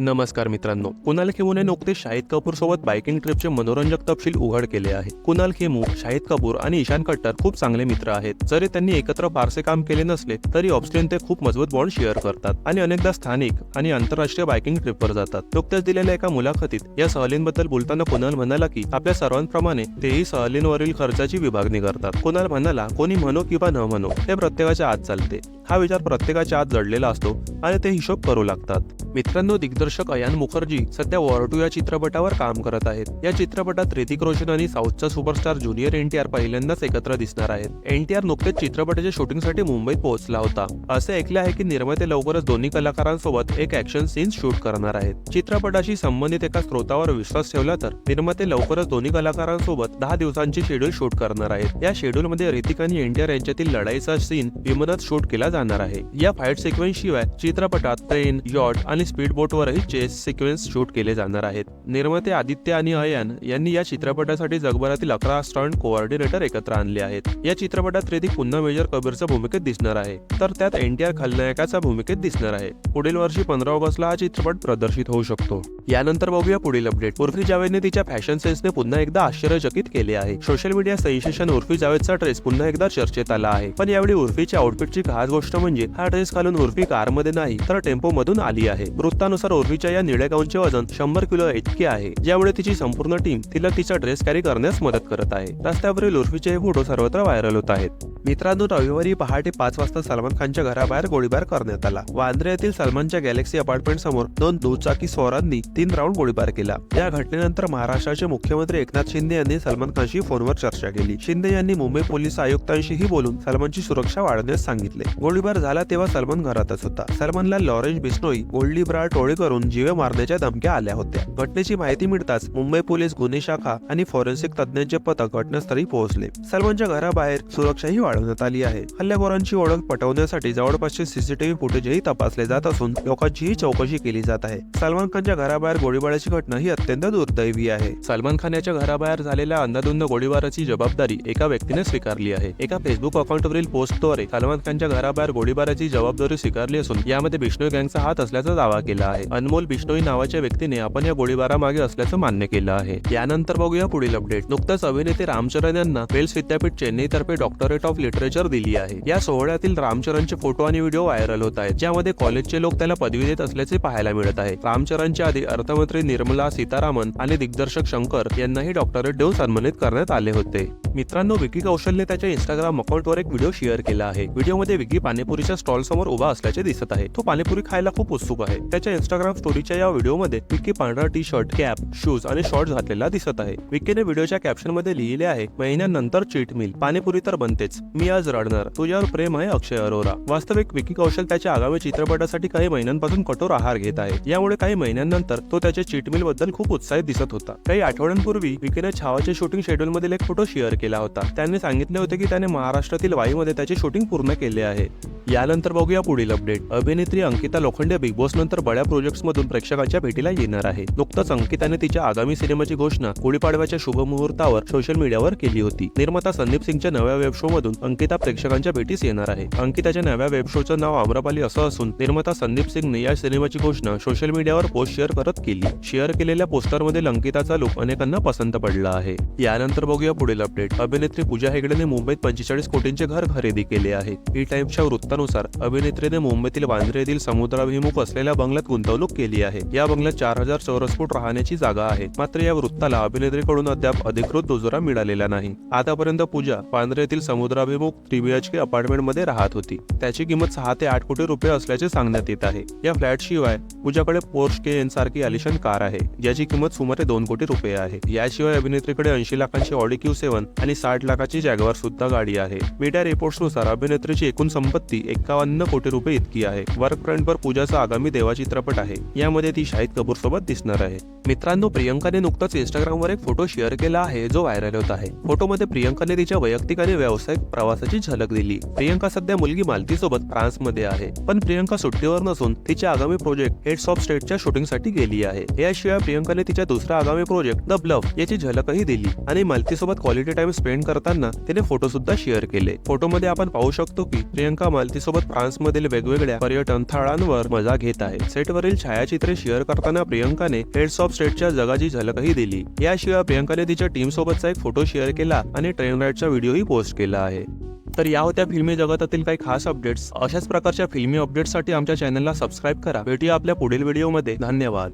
नमस्कार मित्रांनो कुणाल खेमूने नुकतेच शाहिद कपूर सोबत बायकिंग ट्रिपचे मनोरंजक तपशील उघड केले आहे कुणाल खेमू शाहिद कपूर आणि ईशान कट्टर खूप चांगले मित्र आहेत. जरी त्यांनी एकत्र फारसे काम केले नसले तरी ऑफस्क्रीन ते खूप मजबूत बॉन्ड शेअर करतात आणि अनेकदा स्थानिक आणि आंतरराष्ट्रीय बायकिंग ट्रिपवर जातात. नुकत्याच दिलेल्या एका मुलाखतीत या सहलींबद्दल बोलताना कुणाल म्हणाला की आपल्या सर्वांप्रमाणे तेही सहलींवरील खर्चाची विभागणी करतात. कुणाल म्हणाला कोणी म्हणो किंवा न म्हणो हे प्रत्येकाच्या आत चालते. हा विचार प्रत्येकाच्या आत जडलेला असतो आणि ते हिशोब करू लागतात. मित्रांनो दिग्दर्शक अयान मुखर्जी सध्या वॉर टू या चित्रपटावर काम करत आहेत. या चित्रपटात ऋतिक रोशन आणि साऊथचा सुपरस्टार ज्युनियर एनटीआर पहिल्यांदाच एकत्र दिसणार आहेत. एनटीआर नुकतेच चित्रपटाच्या शूटिंगसाठी मुंबईत पोहोचला होता. असे ऐकले आहे की निर्माते लवकरच दोन्ही कलाकारांसोबत एक ऍक्शन सीन शूट करणार आहेत. चित्रपटाशी संबंधित एका स्रोतावर विश्वास ठेवला तर निर्माते लवकरच दोन्ही कलाकारांसोबत दहा दिवसांची शेड्यूल शूट करणार आहेत. या शेड्यूलमध्ये ऋतिक आणि एनटीआर यांच्यातील लढाईचा सीन विमानात शूट केला जाणार आहे. या फाईट सिक्वेन्स शिवाय चित्रपटात ट्रेन यॉट आणि स्पीड बोटवरही चेस सिक्वेन्स शूट केले जाणार आहेत. निर्माते आदित्य आणि अयान यांनी या चित्रपटासाठी जगभरातील अकरा स्टंट कोऑर्डिनेटर एकत्र आणले आहेत. या चित्रपटात ऋतिक पुन्हा मेजर कबीरच्या भूमिकेत दिसणार आहे. तर त्यात एनटीआर खलनायकाच्या भूमिकेत दिसणार आहे. पुढील वर्षी पंधरा ऑगस्टला हा चित्रपट प्रदर्शित होऊ शकतो. यानंतर बघूया पुढील अपडेट उर्फी जावेदने तिच्या फॅशन सेन्सने पुन्हा एकदा आश्चर्यचकित केले आहे. सोशल मीडिया सेन्सेशन उर्फी जावेदचा ड्रेस पुन्हा एकदा चर्चेत आला आहे. पण यावेळी उर्फीच्या आउटफिटची खास गोष्ट म्हणजे हा ड्रेस घालून उर्फी कारमध्ये नाही तर टेम्पो मधून आली आहे. वृत्तानुसार उर्फीच्या या निळ्या गाऊनचे वजन शंभर किलो इतके आहे. ज्यामुळे तिची संपूर्ण टीम तिला तिचा ड्रेस कॅरी करण्यास मदत करत आहे. रस्त्यावरील उर्फीचे हे फोटो सर्वत्र व्हायरल होत आहेत. मित्रांनो रविवारी पहाटे पाच वाजता सलमान खानच्या घराबाहेर गोळीबार करण्यात आला. वांद्रे येथील सलमानच्या गॅलेक्सी अपार्टमेंट समोर दोन दुचाकी स्वारांनी तीन राऊंड गोळीबार केला. या घटनेनंतर महाराष्ट्राचे मुख्यमंत्री एकनाथ शिंदे यांनी सलमान खानशी फोनवर चर्चा केली. शिंदे यांनी मुंबई पोलीस आयुक्तांशीही बोलून सलमानची सुरक्षा वाढवण्यास सांगितले. गोळीबार झाला तेव्हा सलमान घरातच होता. सलमानला लॉरेन्स बिस्नोई गोल्डी ब्रा टोळी करून जीवे मारण्याच्या धमक्या आल्या होत्या. घटनेची माहिती मिळताच मुंबई पोलीस गुन्हे शाखा आणि फॉरेन्सिक तज्ज्ञांचे पथक घटनास्थळी पोहोचले. सलमानच्या घराबाहेर सुरक्षाही वाढवण्यात आली आहे. हल्लेखोरांची ओळख पटवण्यासाठी जवळपासचे सीसीटीव्ही फुटेजही तपासले जात असून लोकांचीही चौकशी केली जात आहे. सलमान खानच्या घराबाहेर गोळीबाराची घटना ही अत्यंत दुर्दैवी आहे. सलमान खान याच्या घराबाहेर झालेल्या अंधाधुंद गोळीबाराची जबाबदारी एका व्यक्तीने स्वीकारली आहे. एका फेसबुक अकाउंटवरील पोस्टद्वारे सलमान खानच्या घराबाहेर गोळीबाराची जबाबदारी स्वीकारली असून यामध्ये बिष्णोई गँगचा हात असल्याचा दावा केला आहे. अनमोल बिष्णोई नावाच्या व्यक्तीने आपण या गोळीबारामागे असल्याचं मान्य केलं आहे. यानंतर बघूया पुढील अपडेट. नुकताच अभिनेते रामचरण यांना वेल्स विद्यापीठ चेन्नईतर्फे डॉक्टरेट ऑफ लिटरेचर दिली आहे. या सोहळ्यातील रामचरणचे फोटो आणि व्हिडिओ व्हायरल होत आहेत. ज्यामध्ये कॉलेजचे लोक त्याला पदवी देत असल्याचे पाहायला मिळत आहे. रामचरणच्या आधी अर्थमंत्री निर्मला सीतारामन आणि दिग्दर्शक शंकर यांनाही डॉक्टरेट देऊन सन्मानित करण्यात आले होते. मित्रांनो विकी कौशलने त्याच्या इंस्टाग्राम अकाउंटवर एक व्हिडिओ शेअर केला आहे. व्हिडिओमध्ये विकी पाणीपुरीच्या स्टॉल समोर उभा असल्याचे दिसत आहे. तो पाणीपुरी खायला खूप उत्सुक आहे. त्याच्या इंस्टाग्राम स्टोरीच्या या व्हिडिओमध्ये विकी पांढरा टी शर्ट कॅप शूज आणि शॉर्ट्स घातलेला दिसत आहे. विकीने व्हिडिओच्या कॅप्शनमध्ये लिहिले आहे महिन्यानंतर चीट मिल पाणीपुरी तर बनतेच. मी आज रडणार. तुझ्यावर प्रेम आहे अक्षय अरोरा. वास्तविक विकी कौशल त्याच्या आगामी चित्रपटासाठी काही महिन्यांपासून कठोर आहार घेत आहे. यामुळे काही महिन्यांनंतर तो त्याच्या चिटमिलबद्दल खूप उत्साहित दिसत होता. काही आठवड्यांपूर्वी विकीने छावाच्या शूटिंग शेड्यूल मधील एक फोटो शेअर केला होता. त्यांनी सांगितले होते की त्याने महाराष्ट्रातील वाईमध्ये त्याचे शूटिंग पूर्ण केले आहे. यानंतर बघूया पुढील अपडेट. अभिनेत्री अंकिता लोखंडे बिग बॉस नंतर बड्या प्रोजेक्ट्स मधून प्रेक्षकांच्या भेटीला येणार आहे. नुकताच अंकिताने तिच्या आगामी सिनेमाची घोषणा गुढीपाडव्याच्या शुभमुहूर्तावर सोशल मीडियावर केली होती. निर्माता संदीप सिंगच्या नव्या वेब शो मधून अंकिता प्रेक्षकांच्या भेटीस येणार आहे. अंकिताच्या नव्या वेब शोचं नाव आम्रपाली असं असून निर्माता संदीप सिंगने या सिनेमाची घोषणा सोशल मीडियावर पोस्ट शेअर करत केली. शेअर केलेल्या पोस्टरमधील अंकिताचा लुक अनेकांना पसंत पडला आहे. यानंतर बघूया पुढील अपडेट अभिनेत्री पूजा हेगडेने मुंबईत पंचेचाळीस कोटींचे घर खरेदी केले आहे. E ई टाइम्सच्या वृत्तानुसार अभिनेत्रीने मुंबईतील वांद्रे येथील समुद्राभिमुख असलेल्या बंगल्यात गुंतवणूक केली आहे. या बंगल्यात चार हजार चौरस फूट राहण्याची जागा आहे. मात्र या वृत्ताला अभिनेत्रीकडून अद्याप अधिकृत दुजोरा मिळालेला नाही. आतापर्यंत पूजा वांद्रे येथील समुद्राभिमुख थ्री के अपार्टमेंटमध्ये राहत होती. त्याची किंमत सहा ते आठ कोटी रुपये असल्याचे सांगण्यात येत आहे. या फ्लॅट शिवाय पूजाकडे पोर्श के एन सारखी आलिशान कार आहे ज्याची किंमत सुमारे दोन कोटी रुपये आहे. याशिवाय अभिनेत्रीकडे ऐंशी लाखांची ऑडी क्यू सेवन आणि साठ लाखाची जॅगवार सुद्धा गाडी आहे. मीडिया रिपोर्ट्सनुसार अभिनेत्रीची एकूण संपत्ती एकावन्न कोटी रुपये इतकी आहे. वर्क फ्रंटवर पूजाचा आगामी देवा चित्रपट आहे. यामध्ये ती शाहिद कपूर सोबत दिसणार आहे. मित्रांनो प्रियंकाने नुकताच इंस्टाग्रामवर एक फोटो शेअर केला आहे जो व्हायरल होत आहे. फोटोमध्ये प्रियंकाने तिच्या वैयक्तिक आणि व्यावसायिक प्रवासाची झलक दिली. प्रियंका सध्या मुलगी मालती सोबत फ्रान्समध्ये आहे. पण प्रियंका सुट्टीवर नसून तिच्या आगामी प्रोजेक्ट हेड्स ऑफ स्टेटच्या शूटिंगसाठी गेली आहे. याशिवाय प्रियंकाने तिच्या दुसऱ्या आगामी प्रोजेक्ट द ब्लव याची झलकही दिली आणि मालती सोबत क्वालिटी टाइम स्पेंड करताना तिने फोटो सुद्धा शेअर केले. फोटोमध्ये आपण पाहू शकतो की प्रियंका मालती सोबत फ्रान्स मधील वेगवेगळ्या पर्यटन स्थळांवर मजा घेत आहे. सेटवरील छायाचित्रे शेअर करताना प्रियंकाने हेड्स ऑफ स्टेटच्या जगाची झलकही दिली. याशिवाय प्रियंकाने तिच्या टीम सोबतचा एक फोटो शेअर केला आणि ट्रेन राईडचा व्हिडिओही पोस्ट केला आहे. तर या होत्या फिल्मी जगतातील काही खास अपडेट्स अशाच प्रकारच्या फिल्मी अपडेट्ससाठी आमच्या चॅनलला सबस्क्राईब करा. भेटूया आपल्या पुढील व्हिडिओमध्ये धन्यवाद.